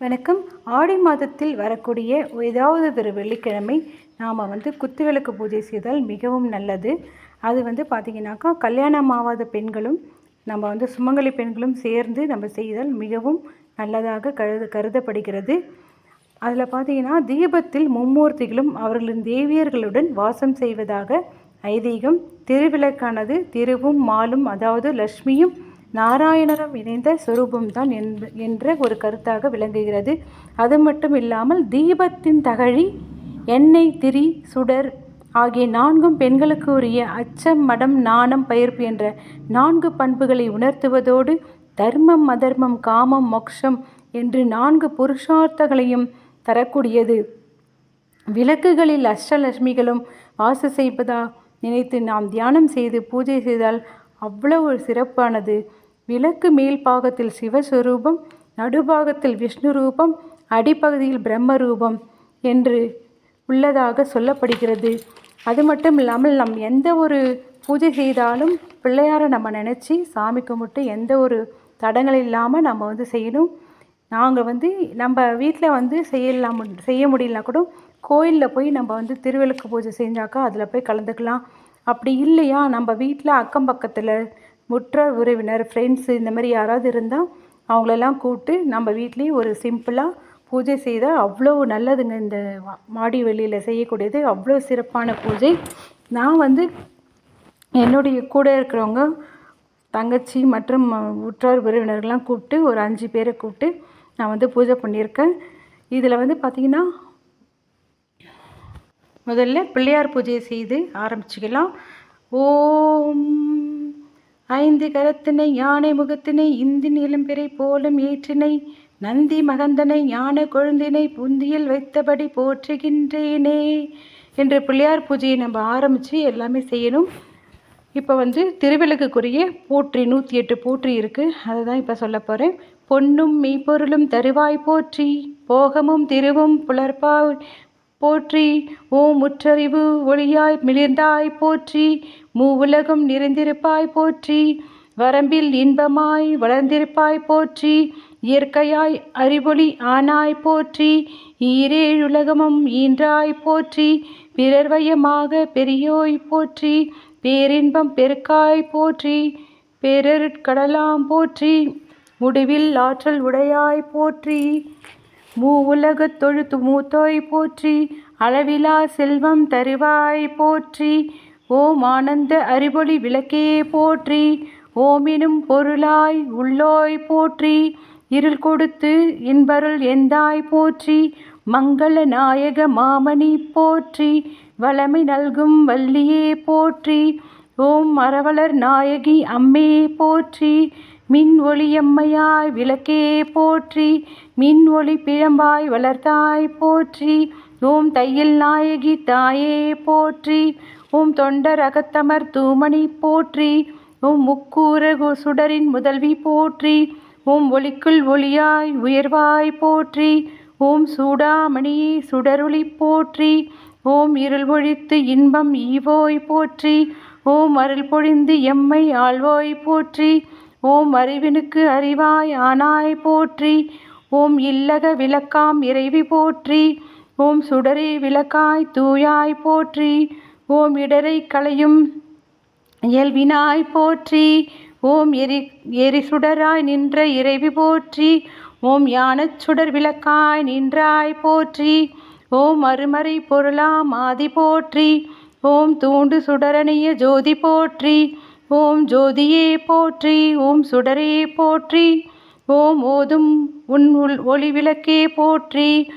வணக்கம். ஆடி மாதத்தில் வரக்கூடிய ஏதாவது ஒரு வெள்ளிக்கிழமை நாம் வந்து குத்துவிளக்கு பூஜை செய்தால் மிகவும் நல்லது. அது வந்து பார்த்திங்கனாக்கா கல்யாணம் ஆகாத பெண்களும் நம்ம வந்து சுமங்கலி பெண்களும் சேர்ந்து நம்ம செய்தால் மிகவும் நல்லதாக கருத கருதப்படுகிறது. அதில் பார்த்திங்கன்னா தீபத்தில் மும்மூர்த்திகளும் அவர்களின் தேவியர்களுடன் வாசம் செய்வதாக ஐதீகம். திருவிளக்கானது திருவும் மாலும் அதாவது லக்ஷ்மியும் நாராயணரும் இணைந்த சொரூபம்தான் என் என்ற ஒரு கருத்தாக விளங்குகிறது. அது மட்டும் இல்லாமல் தீபத்தின் தகழி எண்ணெய் திரி சுடர் ஆகிய நான்கும் பெண்களுக்கு உரிய அச்சம் மடம் நாணம் பயிர்ப்பு என்ற நான்கு பண்புகளை உணர்த்துவதோடு தர்மம் அதர்மம் காமம் மோக்ஷம் என்று நான்கு புருஷார்த்தங்களையும் தரக்கூடியது. விளக்குகளில் அஷ்டலட்சுமிகளும் வாச செய்வதா நினைத்து நாம் தியானம் செய்து பூஜை செய்தால் அவ்வளவு சிறப்பானது. விளக்கு மேல் பாகத்தில் சிவஸ்வரூபம் நடுபாகத்தில் விஷ்ணு ரூபம் அடிப்பகுதியில் பிரம்ம ரூபம் என்று உள்ளதாக சொல்லப்படுகிறது. அது மட்டும் இல்லாமல் நம் எந்த ஒரு பூஜை செய்தாலும் பிள்ளையாரை நம்ம நினச்சி சாமி கும்பிட்டு எந்த ஒரு தடங்கள் இல்லாமல் நம்ம வந்து செய்யணும். நாங்கள் வந்து நம்ம வீட்டில் வந்து செய்யலாம் செய்ய முடியலனா கூட கோயிலில் போய் நம்ம வந்து திருவிளக்கு பூஜை செஞ்சாக்கா அதில் போய் கலந்துக்கலாம். அப்படி இல்லையா? நம்ம வீட்டில் அக்கம் பக்கத்தில் முற்ற உறவினர் ஃப்ரெண்ட்ஸு இந்த மாதிரி யாராவது இருந்தால் அவங்களெல்லாம் கூப்பிட்டு நம்ம வீட்லேயே ஒரு சிம்பிளாக பூஜை செய்தால் அவ்வளோ நல்லதுங்க. இந்த மாடி வெளியில் செய்யக்கூடியது அவ்வளோ சிறப்பான பூஜை. நான் வந்து என்னுடைய கூட இருக்கிறவங்க தங்கச்சி மற்றும் உற்றார் உறவினர்கள்லாம் கூப்பிட்டு ஒரு அஞ்சு பேரை கூப்பிட்டு நான் வந்து பூஜை பண்ணியிருக்கேன். இதில் வந்து பார்த்திங்கன்னா முதல்ல பிள்ளையார் பூஜையை செய்து ஆரம்பிச்சுக்கலாம். ஓம் ஐந்து கரத்தினை யானை முகத்தினை இந்தி நிலம்பிறை போலும் ஏற்றினை நந்தி மகந்தனை ஞான கொழுந்தினை புந்தியில் வைத்தபடி போற்றுகின்றேனே என்ற பிள்ளையார் பூஜையை நம்ம ஆரம்பித்து எல்லாமே செய்யணும். இப்போ வந்து திருவிளக்குக்குரிய போற்றி நூற்றி எட்டு போற்றி இருக்குது அதை தான் இப்போ சொல்ல போகிறேன் பொன்னும் மெய்ப்பொருளும் தருவாய் போற்றி போகமும் திருவும் புலர்பாய் போற்றி ஓ முற்றறிவு ஒளியாய் மிளிர்ந்தாய் போற்றி மூ உலகம் நிறைந்திருப்பாய் போற்றி வரம்பில் இன்பமாய் வளர்ந்திருப்பாய் போற்றி இயற்கையாய் அறிவொளி ஆனாய் போற்றி ஈரேழுலகமும் ஈன்றாய் போற்றி பிறர்வயமாக பெரியோய் போற்றி பேரின்பம் பெருக்காய் போற்றி பேரருட்கடலாம் போற்றி முடிவில் ஆற்றல் உடையாய் போற்றி. மூ உலகத் தொழுத்து மூத்தோய் போற்றி அளவிலா செல்வம் தருவாய் போற்றி ஓம் ஆனந்த அறிவொளி விளக்கே போற்றி ஓமினும் பொருளாய் உள்ளோய் போற்றி இருள் கொடுத்து இன்பருள் எந்தாய் போற்றி மங்கள நாயக மாமணி போற்றி வளமை நல்கும் வள்ளியே போற்றி ஓம் மரவளர் நாயகி அம்மே போற்றி மின் ஒளியம்மையாய் விளக்கே போற்றி மின் ஒளி பிழம்பாய் வளர்த்தாய் போற்றி ஓம் தையல் நாயகி தாயே போற்றி ஓம் தொண்டர் அகத்தமர் தூமணி போற்றி ஓம் முக்கூர சுடரின் முதல்வி போற்றி ஓம் ஒளிக்குள் ஒளியாய் உயர்வாய் போற்றி ஓம் சூடாமணியே சுடருளி போற்றி ஓம் இருள் ஒழித்து இன்பம் ஈவோய் போற்றி ஓம் அருள் பொழிந்து எம்மை ஆழ்வோய் போற்றி ஓம் அறிவினுக்கு அறிவாய் ஆனாய் போற்றி. ஓம் இல்லக விளக்காம் இறைவி போற்றி. ஓம் சுடரே விளக்காய் தூயாய் போற்றி. ஓம் இடரை களையும் இயல்வினாய் போற்றி. ஓம் எரி எரி சுடராய் நின்ற இறைவி போற்றி. ஓம் யானச் சுடர் விளக்காய் நின்றாய் போற்றி. ஓம் அருமறை பொருளாம் ஆதி போற்றி. ஓம் தூண்டு சுடரணிய ஜோதி போற்றி. ஓம் ஜோதியே போற்றி ஓம் சுடரே போற்றி ஓம் ஓதும் உன் ஒளி விளக்கே போற்றி.